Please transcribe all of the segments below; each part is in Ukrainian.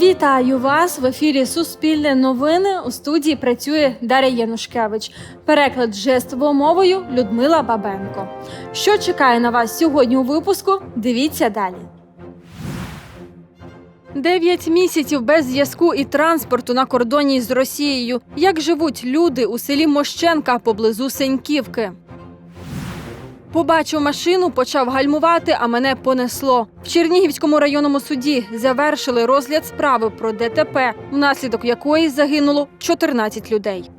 Вітаю вас в ефірі Суспільне новини. У студії працює Дар'я Янушкевич. Переклад жестовою мовою Людмила Бабенко. Що чекає на вас сьогодні у випуску? Дивіться далі. Дев'ять місяців без зв'язку і транспорту на кордоні з Росією. Як живуть люди у селі Мощенка поблизу Сеньківки? Побачив машину, почав гальмувати, а мене понесло. В Чернігівському районному суді завершили розгляд справи про ДТП, внаслідок якої загинуло 14 людей.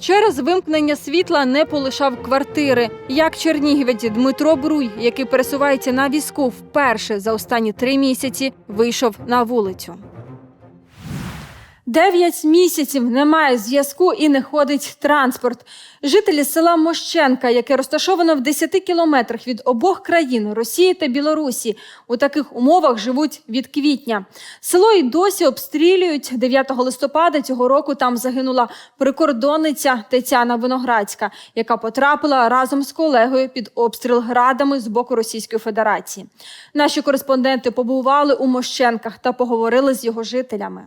Через вимкнення світла не полишав квартири. Як чернігівець Дмитро Бруй, який пересувається на візку вперше за останні три місяці, вийшов на вулицю. Дев'ять місяців немає зв'язку і не ходить транспорт. Жителі села Мощенка, яке розташовано в 10 кілометрах від обох країн Росії та Білорусі, у таких умовах живуть від квітня. Село і досі обстрілюють. 9 листопада цього року там загинула прикордонниця Тетяна Виноградська, яка потрапила разом з колегою під обстріл градами з боку Російської Федерації. Наші кореспонденти побували у Мощенках та поговорили з його жителями.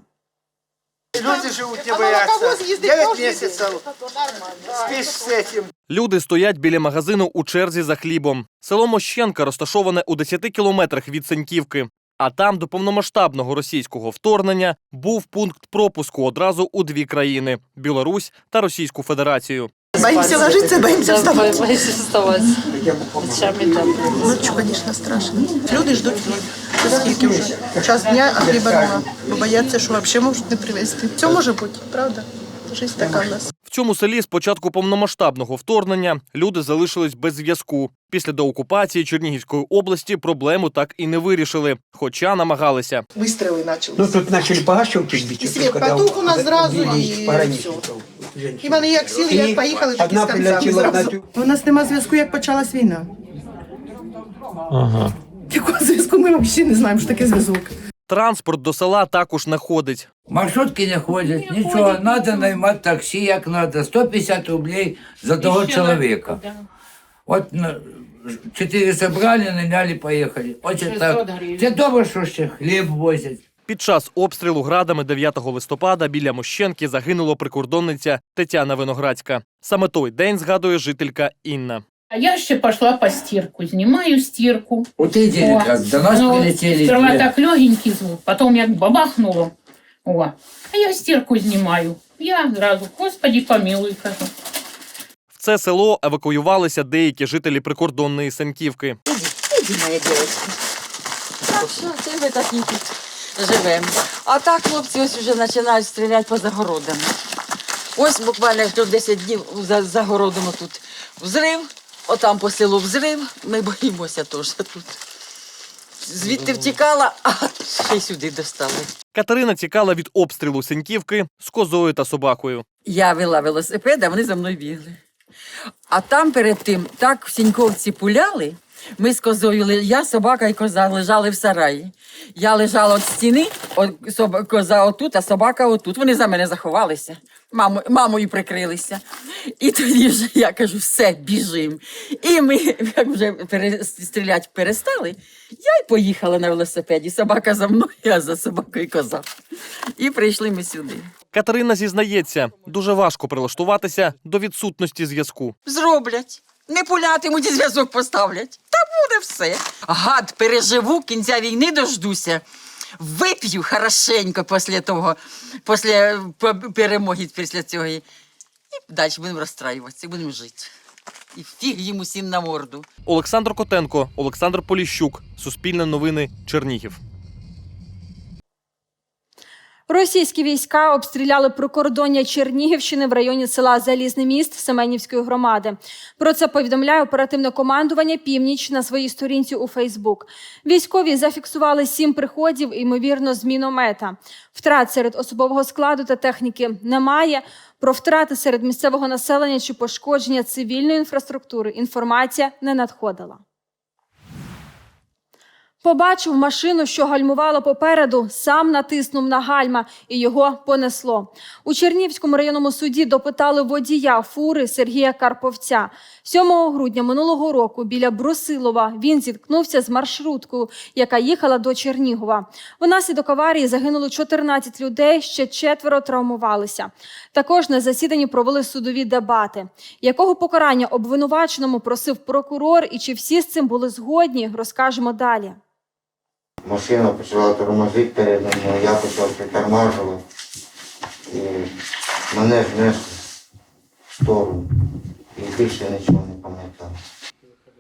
Люди живут, не боятся. 9 можно месяцев спишь с этим. Люди стоять біля магазину у черзі за хлібом. Село Мощенка розташоване у 10 кілометрах від Сеньківки. А там до повномасштабного російського вторгнення був пункт пропуску одразу у дві країни Білорусь та Російську Федерацію. Боимся вставать. Боїться вставати. Ночами там. Ночью, конечно, страшно. Люди ждуть скільки вже? Час дня, а хліба нема. Бо бояться, що взагалі можуть не привезти. Це може бути, правда? Жизнь така в нас. В цьому селі з початку повномасштабного вторгнення люди залишились без зв'язку. Після деокупації Чернігівської області проблему так і не вирішили, хоча намагалися. Вистріли почали. Ну, тут начали погашивки бить. И свет потух у нас сразу, и І вони як сіли, як поїхали, так і з концами зразу. У нас нема зв'язку, як почалась війна. Ага. Якого зв'язку ми взагалі не знаємо, що таке зв'язок. Транспорт до села також не ходить. Маршрутки не ходять, нічого, треба наймати таксі, як треба, 150 рублей за того чоловіка. От на- чотири зібрали, наняли, поїхали. Оце так. Це добре, що ще хліб возять. Під час обстрілу градами 9 листопада біля Мощенки загинула прикордонниця Тетяна Виноградська. Саме той день згадує жителька Інна. А я ще пошла по стирку, знімаю стирку. От іди, О, до нас ну, прилетіли. Сперва дві. так легенький звук, потом як бабахнуло. О, а я стирку знімаю. Я зразу, господи, помилуй, кажу. В це село евакуювалися деякі жителі прикордонної Сеньківки. Іди, моя дівчинка. Так що це ми так і тут живемо. А так хлопці ось вже починають стріляти по загородам. Ось буквально тут 10 днів за загородом тут взрив, отам по селу взрив. Ми боїмося теж тут. Звідти втікала, а ще й сюди достали. Катерина тікала від обстрілу синьківки з козою та собакою. Я вела велосипед, а вони за мною бігли. А там перед тим так в Сіньковці пуляли. Ми з козою, я, собака і коза лежали в сараї. Я лежала від стіни, от, соб- коза отут, а собака отут. Вони за мене заховалися. Маму, мамою прикрилися. І тоді вже я кажу, все, біжим. І ми, як вже пере, стріляти перестали, я й поїхала на велосипеді. Собака за мною, а за собакою коза. І прийшли ми сюди. Катерина зізнається, дуже важко прилаштуватися до відсутності зв'язку. Зроблять. Не пулятимуть і зв'язок поставлять. Та буде все. Гад, переживу, кінця війни дождуся. Вип'ю хорошенько після того, після перемоги після цього. І далі будемо розстраюватися, будемо жити. І фіг їм усім на морду. Олександр Котенко, Олександр Поліщук, Суспільне новини, Чернігів. Російські війська обстріляли прикордоння Чернігівщини в районі села Залізний міст Семенівської громади. Про це повідомляє оперативне командування Північ на своїй сторінці у Фейсбук. Військові зафіксували сім приходів, ймовірно, з міномета. Втрат серед особового складу та техніки немає. Про втрати серед місцевого населення чи пошкодження цивільної інфраструктури інформація не надходила. Побачив машину, що гальмувала попереду, сам натиснув на гальма і його понесло. У Чернівському районному суді допитали водія фури Сергія Карповця. 7 грудня минулого року біля Брусилова він зіткнувся з маршруткою, яка їхала до Чернігова. Внаслідок аварії загинуло 14 людей, ще четверо травмувалися. Також на засіданні провели судові дебати. Якого покарання обвинуваченому просив прокурор і чи всі з цим були згодні, розкажемо далі. Машина почала тормозити перед мною, я почав притормажувати. І мене знесли в сторону. І більше нічого не пам'ятаю.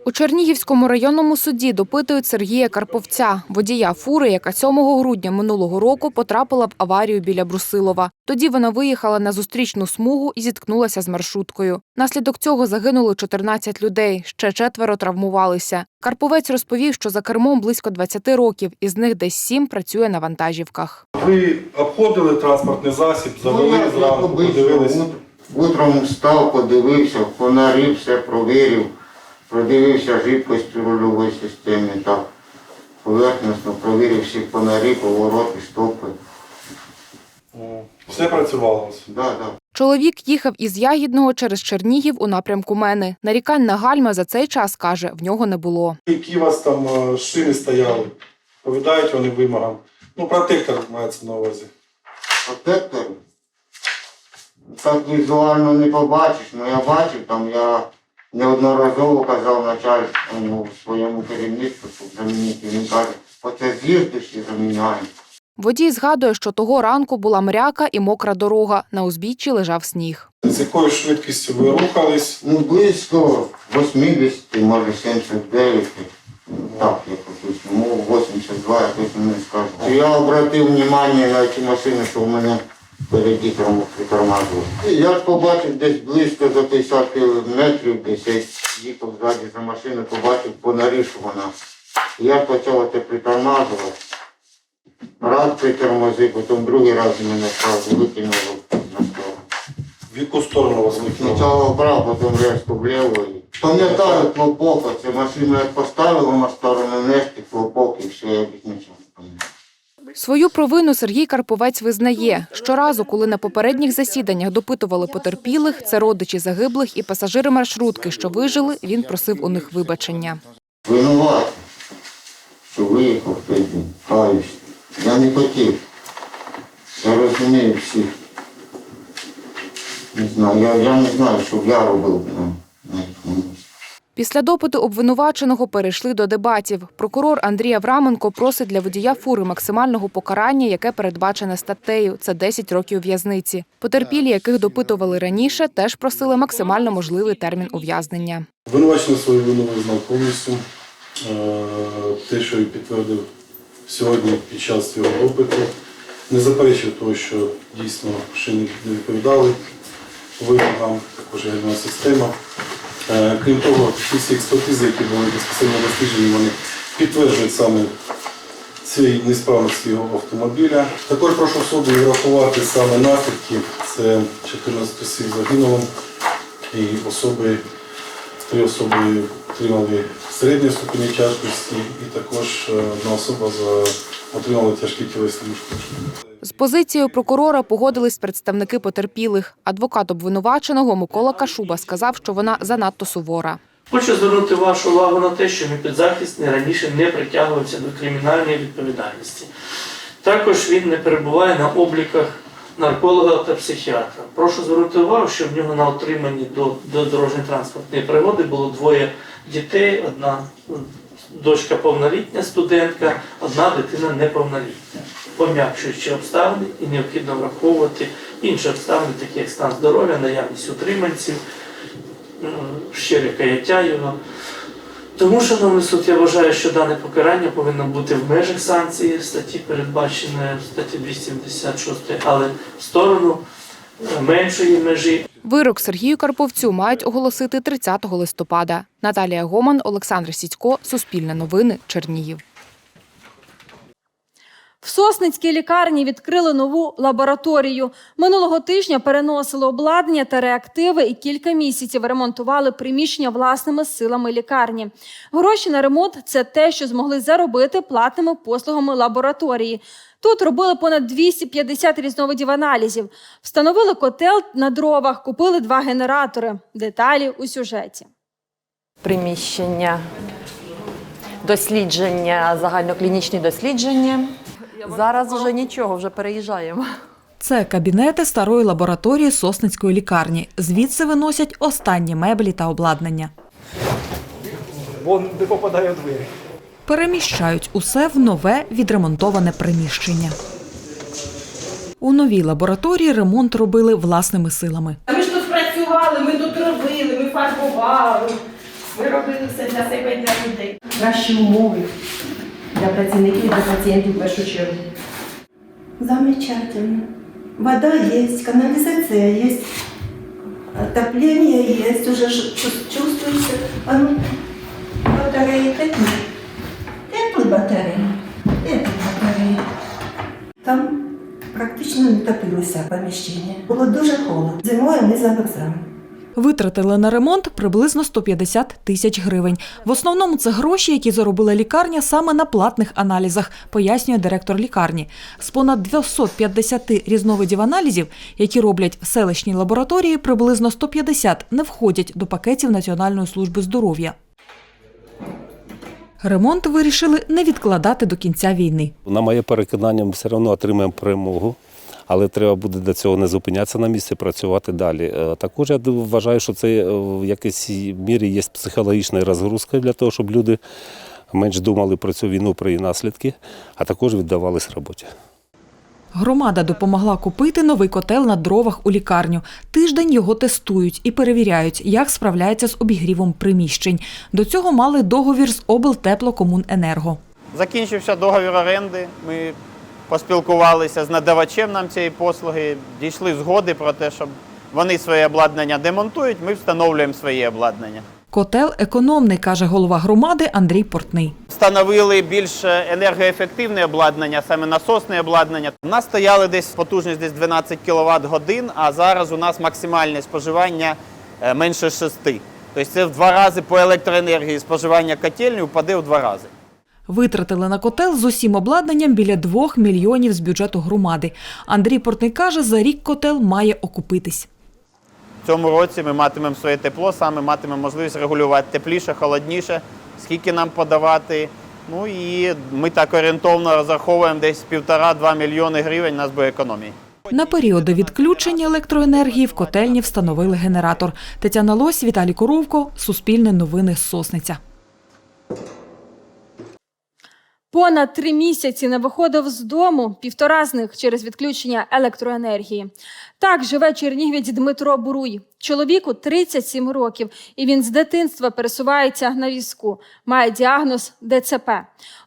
У Чернігівському районному суді допитують Сергія Карповця, водія фури, яка 7 грудня минулого року потрапила в аварію біля Брусилова. Тоді вона виїхала на зустрічну смугу і зіткнулася з маршруткою. Наслідок цього загинуло 14 людей, ще четверо травмувалися. Карповець розповів, що за кермом близько 20 років, із них десь 7 працює на вантажівках. Ви обходили транспортний засіб, завели Ну, зранку, ут- Утром встав, подивився, фонарі, все провірив, продивився жидкость у рульовій системі, так. Поверхностно провірив всі фонарі, повороти, стопи. Все працювало. Да, да. Чоловік їхав із Ягідного через Чернігів у напрямку Мени. Нарікань на гальма за цей час, каже, в нього не було. Які у вас там е, шини стояли? Повідають вони вимогам. Ну, протектор мається на увазі. Протектор. Так візуально не побачиш, але я бачив, там я неодноразово казав начальству ну, своєму керівництву, щоб замінити. Він каже, оце з'їздиш і заміняємо. Водій згадує, що того ранку була мряка і мокра дорога. На узбіччі лежав сніг. З якою швидкістю ви рухались? Ну, близько 80, може 79. Так, я хочу, ну, 82, я точно не скажу. Я обратив увагу на ці машини, що в мене впереді тром- притормажували. І Я ж побачив десь близько за 50 метрів, десь я їхав ззаді за машиною, побачив. І Я почав це притормажувати. Раз притормозив, потім другий раз мене одразу викинуло на сторону. В яку сторону вас викинуло? Спочатку вправо, потім резко вліво. Пам'ятаю хлопок, це машину як поставили на сторону нести хлопок і все, я більш нічого не пам'ятаю. Свою провину Сергій Карповець визнає. Щоразу, коли на попередніх засіданнях допитували потерпілих, це родичі загиблих і пасажири маршрутки, що вижили, він просив у них вибачення. Винуватий, що виїхав тоді, каюсь. Я не хотів. Я розумію всіх. Не знаю, я, я не знаю, що б я робив на їхньому місці. Після допиту обвинуваченого перейшли до дебатів. Прокурор Андрій Авраменко просить для водія фури максимального покарання, яке передбачене статтею. Це 10 років в'язниці. Потерпілі, яких допитували раніше, теж просили максимально можливий термін ув'язнення. Обвинувачений свою вину визнав повністю. Е, Те, що і підтвердив сьогодні під час цього допиту, не заперечив того, що дійсно шини не відповідали вимогам, також ядерна система. Е, Крім того, всі експертизи, які були безпосередньо досліджені, вони підтверджують саме цієї несправності його автомобіля. Також прошу суду врахувати саме наслідки. Це 14 осіб загинуло і особи Три особи отримали середню ступені тяжкості, і також е, одна особа отримала тяжкі тілесні ушкодження. З позицією прокурора погодились представники потерпілих. Адвокат обвинуваченого Микола Кашуба сказав, що вона занадто сувора. Хочу звернути вашу увагу на те, що мій підзахисний раніше не притягувався до кримінальної відповідальності. Також він не перебуває на обліках нарколога та психіатра. Прошу звернути увагу, що в нього на отриманні до, до дорожньої транспортної пригоди було двоє дітей, одна дочка повнолітня студентка, одна дитина неповнолітня. Пом'якшуючи обставини і необхідно враховувати інші обставини, такі як стан здоров'я, наявність утриманців, щире каяття його. Тому, шановний суд, я вважаю, що дане покарання повинно бути в межах санкції статті, передбаченої в статті 276, але в сторону е, меншої межі. Вирок Сергію Карповцю мають оголосити 30 листопада. Наталія Гоман, Олександр Сідько, Суспільне новини, Чернігів. В Сосницькій лікарні відкрили нову лабораторію. Минулого тижня переносили обладнання та реактиви і кілька місяців ремонтували приміщення власними силами лікарні. Гроші на ремонт це те, що змогли заробити платними послугами лабораторії. Тут робили понад 250 різновидів аналізів. Встановили котел на дровах, купили два генератори. Деталі у сюжеті. приміщення, дослідження, загальноклінічні дослідження. Зараз вже нічого, вже переїжджаємо. Це кабінети старої лабораторії Сосницької лікарні. Звідси виносять останні меблі та обладнання. Вон не попадає в двері. Переміщають усе в нове відремонтоване приміщення. У новій лабораторії ремонт робили власними силами. Ми ж тут працювали, ми тут робили, ми фарбували. Ми робили все для себе і для людей. Кращі умови для працівників і для пацієнтів в першу чергу. Замечательно. Вода есть, канализация есть, отопление есть, уже ж- чувс- чувствуется. А ну, батареи какие? Теплые батареи. Теплые батареи. Там практично не топилося поміщення. Було дуже холодно. Зимою ми замерзали. Витратили на ремонт приблизно 150 тисяч гривень. В основному це гроші, які заробила лікарня саме на платних аналізах, пояснює директор лікарні. З понад 250 різновидів аналізів, які роблять в селищній лабораторії, приблизно 150 не входять до пакетів Національної служби здоров'я. Ремонт вирішили не відкладати до кінця війни. На моє переконання, ми все одно отримаємо перемогу, але треба буде до цього не зупинятися на місці, працювати далі. Е, Також я вважаю, що це е, в якійсь мірі є психологічна розгрузка для того, щоб люди менш думали про цю війну, про її наслідки, а також віддавались роботі. Громада допомогла купити новий котел на дровах у лікарню. Тиждень його тестують і перевіряють, як справляється з обігрівом приміщень. До цього мали договір з облтеплокомуненерго. Закінчився договір оренди. Ми поспілкувалися з надавачем нам цієї послуги, дійшли згоди про те, щоб вони своє обладнання демонтують, ми встановлюємо своє обладнання. Котел економний, каже голова громади Андрій Портний. Встановили більш енергоефективне обладнання, саме насосне обладнання. У нас стояли десь потужність десь 12 кВт годин, а зараз у нас максимальне споживання е, менше 6. Тобто це в два рази по електроенергії споживання котельні впаде в два рази. Витратили на котел з усім обладнанням біля 2 мільйонів з бюджету громади. Андрій Портний каже, за рік котел має окупитись. В цьому році ми матимемо своє тепло, саме матимемо можливість регулювати тепліше, холодніше, скільки нам подавати. Ну і ми так орієнтовно розраховуємо десь півтора-два мільйони гривень нас буде економії. На періоди відключення електроенергії в котельні встановили генератор. Тетяна Лось, Віталій Коровко, Суспільне новини Сосниця. Понад три місяці не виходив з дому, півтора з них через відключення електроенергії. Так живе чернігівець Дмитро Буруй. Чоловіку 37 років, і він з дитинства пересувається на візку. Має діагноз ДЦП.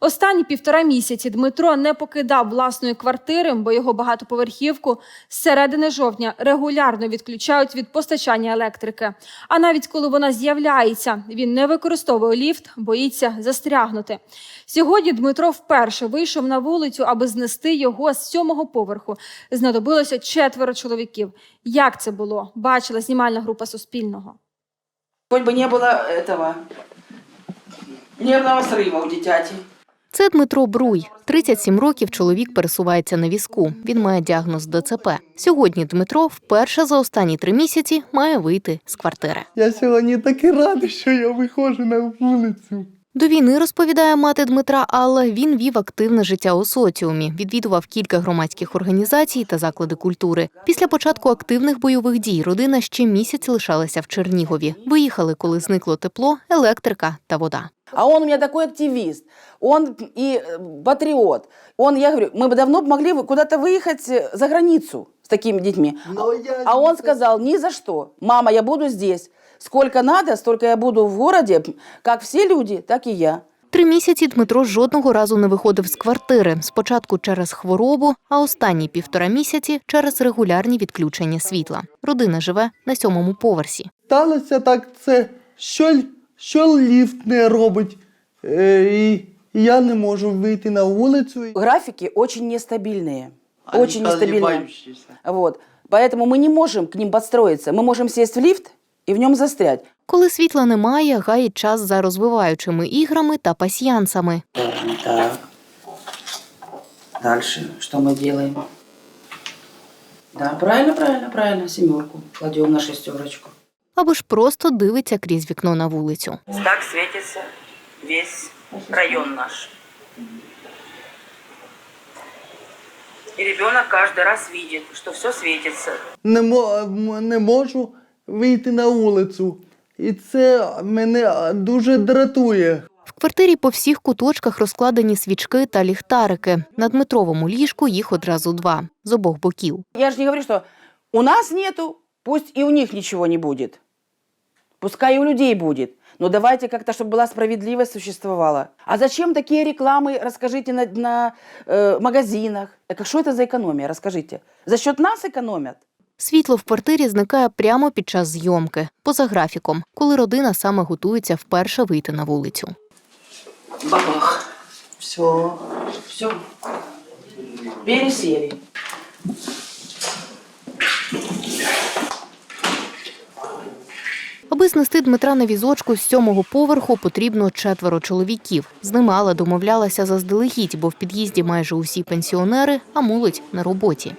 Останні півтора місяці Дмитро не покидав власної квартири, бо його багатоповерхівку з середини жовтня регулярно відключають від постачання електрики. А навіть коли вона з'являється, він не використовує ліфт, боїться застрягнути. Сьогодні Дмитро вперше вийшов на вулицю, аби знести його з сьомого поверху. Знадобилося четверо чоловіків. Як це було? Бачила знімальна група Суспільного. Хоч би не було этого нервного срива у дитяті. Це Дмитро Бруй. 37 років чоловік пересувається на візку. Він має діагноз ДЦП. Сьогодні Дмитро вперше за останні три місяці має вийти з квартири. Я сьогодні такий радий, що я виходжу на вулицю. До війни розповідає мати Дмитра Алла. Він вів активне життя у соціумі, відвідував кілька громадських організацій та заклади культури. Після початку активних бойових дій родина ще місяць лишалася в Чернігові. Виїхали, коли зникло тепло, електрика та вода. А он у меня такой активист, он и э, патриот. Он, я говорю, мы бы давно могли вы- куда-то выехать э, за границу с такими детьми. А он сказал, ни за что. Мама, я буду здесь. Сколько надо, столько я буду в городе, как все люди, так и я. Три місяці Дмитро жодного разу не виходив з квартири. Спочатку через хворобу, а останні півтора місяці через регулярні відключення світла. Родина живе на сьомому поверсі. Сталося так це, що, що ліфт не робить. Е, і я не можу вийти на вулицю. Графики очень нестабильные. очень нестабильные. Вот. Поэтому мы не можем к ним подстроиться. Мы можем сесть в лифт и в нем застрять. Коли світла немає, гаїть час за розвиваючими іграми та пасьянсами. Так. Дальше что мы делаем? Да, правильно, правильно, правильно. Семерку кладем на шестерочку. Або ж просто дивиться крізь вікно на вулицю. Так светится весь район наш. И ребенок каждый раз видит, что все светится. Не, мо- не можу вийти на вулицю. І це мене дуже дратує. В квартирі по всіх куточках розкладені свічки та ліхтарики. На Дмитровому ліжку їх одразу два з обох боків. Я же не говорю, что у нас нету, пусть и у них ничего не будет. Пускай и у людей будет. Но давайте как-то, чтобы была справедливость существовала. А зачем такие рекламы, расскажите, на, на э, магазинах? Так а что это за экономия, расскажите? За счет нас экономят? Світло в квартирі зникає прямо під час зйомки, поза графіком, коли родина саме готується вперше вийти на вулицю. Бабах. Все. Все. Пересели. Аби знести Дмитра на візочку з сьомого поверху потрібно четверо чоловіків. З ними Алла домовлялася заздалегідь, бо в під'їзді майже усі пенсіонери, а молодь на роботі.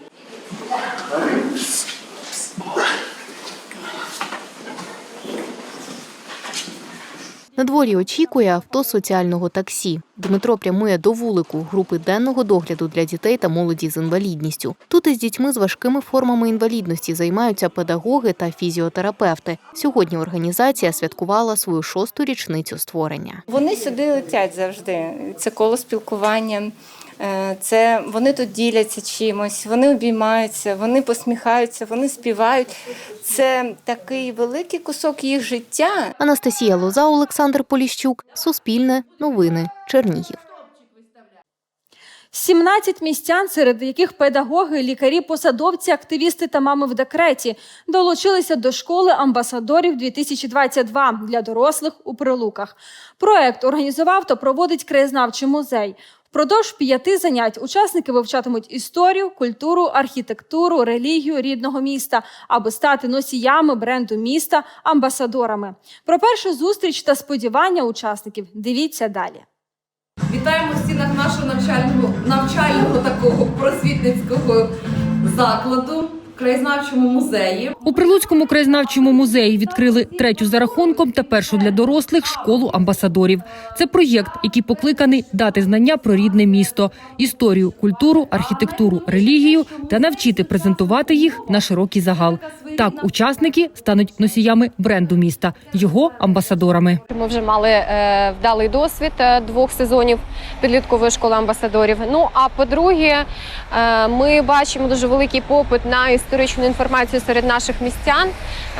На дворі очікує авто соціального таксі. Дмитро прямує до вулику групи денного догляду для дітей та молоді з інвалідністю. Тут із дітьми з важкими формами інвалідності займаються педагоги та фізіотерапевти. Сьогодні організація святкувала свою шосту річницю створення. Вони сюди летять завжди. Це коло спілкування. Е, Це вони тут діляться чимось, вони обіймаються, вони посміхаються, вони співають. Це такий великий кусок їх життя. Анастасія Лоза, Олександр Поліщук, Суспільне, Новини, Чернігів. 17 містян, серед яких педагоги, лікарі, посадовці, активісти та мами в декреті, долучилися до школи амбасадорів 2022 для дорослих у Прилуках. Проект організував та проводить краєзнавчий музей. Впродовж п'яти занять учасники вивчатимуть історію, культуру, архітектуру, релігію рідного міста, аби стати носіями бренду міста, амбасадорами. Про першу зустріч та сподівання учасників дивіться далі. Вітаємо в стінах нашого навчального навчального такого просвітницького закладу краєзнавчому музеї. У Прилуцькому краєзнавчому музеї відкрили третю за рахунком та першу для дорослих школу амбасадорів. Це проєкт, який покликаний дати знання про рідне місто, історію, культуру, архітектуру, релігію та навчити презентувати їх на широкий загал. Так, учасники стануть носіями бренду міста, його амбасадорами. Ми вже мали е, вдалий досвід е, двох сезонів підліткової школи амбасадорів. Ну а по-друге, е, ми бачимо дуже великий попит на історичну інформацію серед наших містян.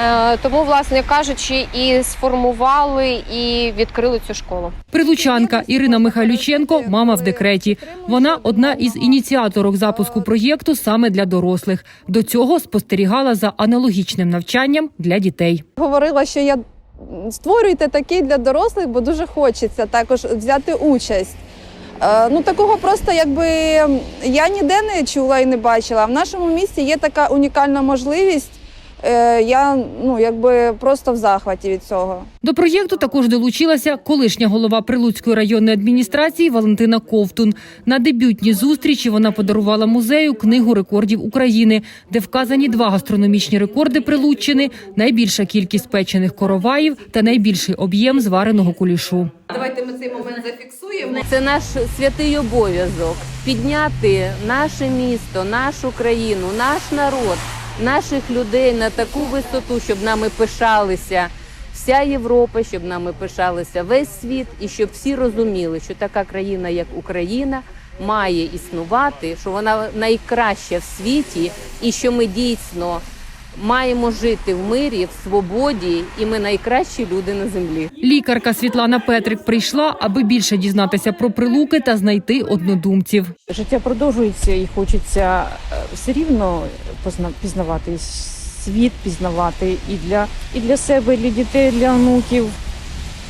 Е, тому, власне кажучи, і сформували і відкрили цю школу. Прилучанка Ірина Михайлюченко, мама в декреті. Вона одна із ініціаторок запуску проєкту саме для дорослих. До цього спостерігала за аналогічним навчанням для дітей. говорила, що я створюйте такий для дорослих, бо дуже хочеться також взяти участь. Е, Ну такого просто якби я ніде не чула і не бачила. В нашому місті є така унікальна можливість. Е, Я ну якби просто в захваті від цього. До проєкту також долучилася колишня голова Прилуцької районної адміністрації Валентина Ковтун. На дебютній зустрічі вона подарувала музею книгу рекордів України, де вказані два гастрономічні рекорди Прилуччини: найбільша кількість печених короваїв та найбільший об'єм звареного кулішу. Давайте ми цей момент зафіксуємо. Це наш святий обов'язок підняти наше місто, нашу країну, наш народ, наших людей на таку висоту, щоб нами пишалися вся Європа, щоб нами пишалися весь світ, і щоб всі розуміли, що така країна, як Україна, має існувати, що вона найкраща в світі, і що ми дійсно маємо жити в мирі, в свободі, і ми найкращі люди на землі. Лікарка Світлана Петрик прийшла, аби більше дізнатися про прилуки та знайти однодумців. Життя продовжується і хочеться е, все рівно пізнавати світ, пізнавати і для, і для себе, і для дітей, і для онуків.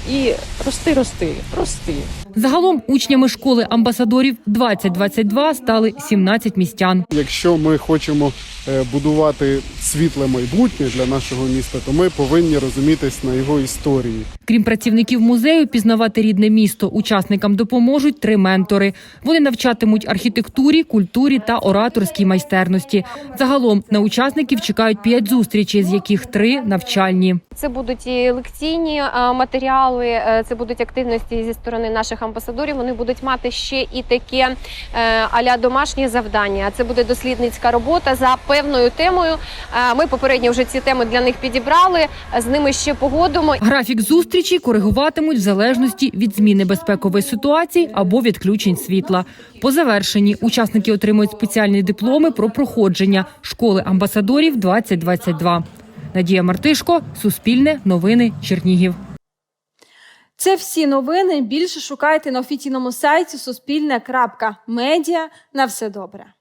І рости, рости, рости. Загалом учнями школи амбасадорів 2022 стали 17 містян. Якщо ми хочемо е, будувати світле майбутнє для нашого міста, то ми повинні розумітись на його історії. Крім працівників музею, пізнавати рідне місто учасникам допоможуть три ментори. Вони навчатимуть архітектурі, культурі та ораторській майстерності. Загалом на учасників чекають п'ять зустрічей, з яких три навчальні. Це будуть і лекційні матеріали, е, це будуть активності зі сторони наших амбасадорів. Вони будуть мати ще і таке е, аля домашнє завдання. Це буде дослідницька робота за певною темою. Е, Ми попередньо вже ці теми для них підібрали. З ними ще погодимо. Графік зустрічі коригуватимуть в залежності від зміни безпекової ситуації або відключень світла. По завершенні учасники отримують спеціальні дипломи про проходження школи амбасадорів 2022. Надія Мартишко, Суспільне, Новини, Чернігів. Це всі новини. Більше шукайте на офіційному сайті Суспільне.Медіа. На все добре.